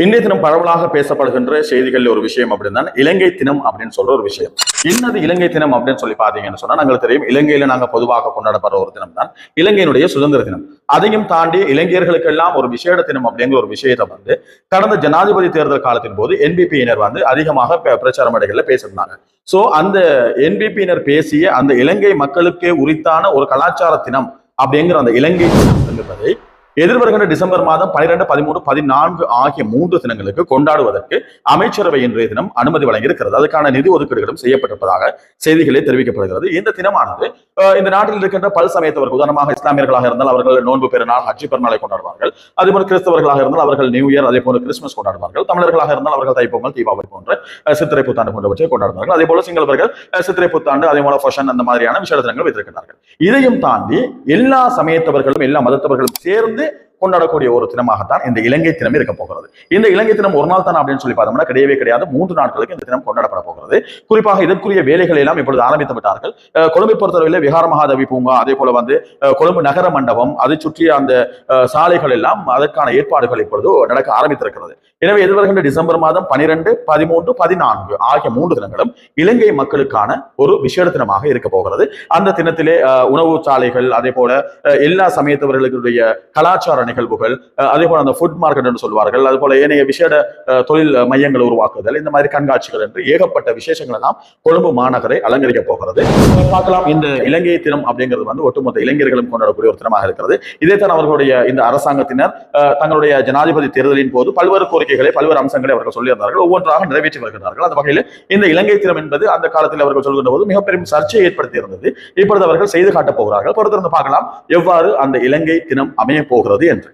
இன்றைய தினம் பரவலாக பேசப்படுகின்ற செய்திகள் ஒரு விஷயம் அப்படின்னா இலங்கை தினம் அப்படின்னு சொல்ற ஒரு விஷயம். என்னது இலங்கை தினம் அப்படின்னு சொல்லி பாத்தீங்கன்னு சொன்னா நாங்கள் தெரியும் இலங்கையில நாங்க பொதுவாக கொண்டாடப்படுற ஒரு தினம் தான் இலங்கையினுடைய சுதந்திர தினம். அதையும் தாண்டி இளைஞர்களுக்கு எல்லாம் ஒரு விசேட தினம் அப்படிங்கிற ஒரு விஷயத்தை வந்து கடந்த ஜனாதிபதி தேர்தல் காலத்தின் போது என்பிபியினர் வந்து அதிகமாக ப- பிரச்சார மேடைகள்ல பேசியிருந்தாங்க. சோ அந்த என்பிபியினர் பேசிய அந்த இலங்கை மக்களுக்கே உரித்தான ஒரு கலாச்சார தினம் அப்படிங்கிற அந்த இலங்கை தினம் என்பதை எதிர்வருகின்ற டிசம்பர் மாதம் பனிரெண்டு பதிமூணு பதினான்கு ஆகிய மூன்று தினங்களுக்கு கொண்டாடுவதற்கு அமைச்சரவை இன்றைய தினம் அனுமதி வழங்கியிருக்கிறது. அதுக்கான நிதி ஒதுக்கீடுகளும் செய்யப்பட்டிருப்பதாக செய்திகளே தெரிவிக்கப்படுகிறது. இந்த தினமானது இந்த நாட்டில் இருக்கின்ற பல் சமயத்தவர்கள் உதாரணமாக இஸ்லாமியர்களாக இருந்தால் அவர்கள் நோன்பு பெருநாள் ஹஜ்ஜி பெருநாளை கொண்டாடுவார்கள். அதேபோல் கிறிஸ்தவர்களாக இருந்தால் அவர்கள் நியூ இயர் அதே போல கிறிஸ்துமஸ் கொண்டாடுவார்கள். தமிழர்களாக இருந்தால் அவர்கள் தைப்பொங்கல் தீபாவளி போன்ற சித்திரை புத்தாண்டு போன்றவற்றை கொண்டாடுவார்கள். அதே போல சிங்களவர்கள் சித்திரை புத்தாண்டு அதே போல ஃபஷன் அந்த மாதிரியான விசேட தினங்கள் வைத்திருக்கிறார்கள் இதையும் தாண்டி எல்லா சமயத்தவர்களும் எல்லா மதத்தவர்களும் சேர்ந்து கொண்டாடக்கூடிய ஒரு தினமாகத்தான் இந்த இலங்கை தினம் இருக்க போகிறது. இந்த இலங்கை தினம் ஒரு நாள் தான் அப்படின்னு சொல்லி பார்த்தோம்னா கிடையவே கிடையாது. மூன்று நாட்களுக்கு இந்த தினம் கொண்டாடப்பட போகிறது. குறிப்பாக இதற்குரிய வேலைகள் எல்லாம் இப்பொழுது ஆரம்பித்து விட்டார்கள். கொழும்பை பொறுத்தவரையில் விகார மகாதேவி பூங்கா அதே போல வந்து கொழும்பு நகர மண்டபம் அதை சுற்றிய அந்த சாலைகள் எல்லாம் அதற்கான ஏற்பாடுகள் இப்பொழுது நடக்க ஆரம்பித்திருக்கிறது. எனவே எதிர்வருகின்ற டிசம்பர் மாதம் பனிரெண்டு பதிமூன்று பதினான்கு ஆகிய மூன்று தினங்களும் இலங்கை மக்களுக்கான ஒரு விசேட தினமாக இருக்க போகிறது. அந்த தினத்திலே உணவு சாலைகள் அதே போல எல்லா சமயத்தவர்களுடைய கலாச்சார நிகழ்வுகள் அதே போல அந்த ஃபுட் மார்க்கெட் என்று சொல்வார்கள் அது போல ஏனைய விசேட தொழில் மையங்களை உருவாக்குதல் இந்த மாதிரி கண்காட்சிகள் என்று ஏகப்பட்ட விசேஷங்கள் எல்லாம் கொழும்பு மாநகரை அலங்கரிக்க போகிறது. பார்க்கலாம். இந்த இலங்கை தினம் அப்படிங்கிறது வந்து ஒட்டுமொத்த இளைஞர்களும் கொண்டாடக்கூடிய ஒரு தினமாக இருக்கிறது. இதைத்தான் அவர்களுடைய இந்த அரசாங்கத்தினர் தங்களுடைய ஜனாதிபதி தேர்தலின் போது பல்வேறு கோரிக்கைகளை பல்வேறு அம்சங்களை அவர்கள் சொல்லியிருந்தார்கள். ஒவ்வொன்றாக நிறைவேற்றி வருகிறார்கள். அந்த வகையில் இந்த இலங்கை தினம் என்பது அந்த காலத்தில் அவர்கள் சொல்கின்ற போது மிகப்பெரும் சர்ச்சையை ஏற்படுத்தி இருந்தது. இப்பொழுது அவர்கள் செய்து காட்டப் போகிறார்கள். பொறுத்திருந்து பார்க்கலாம். எவ்வாறு அந்த இலங்கை தினம் அமைய போகிறது என்று.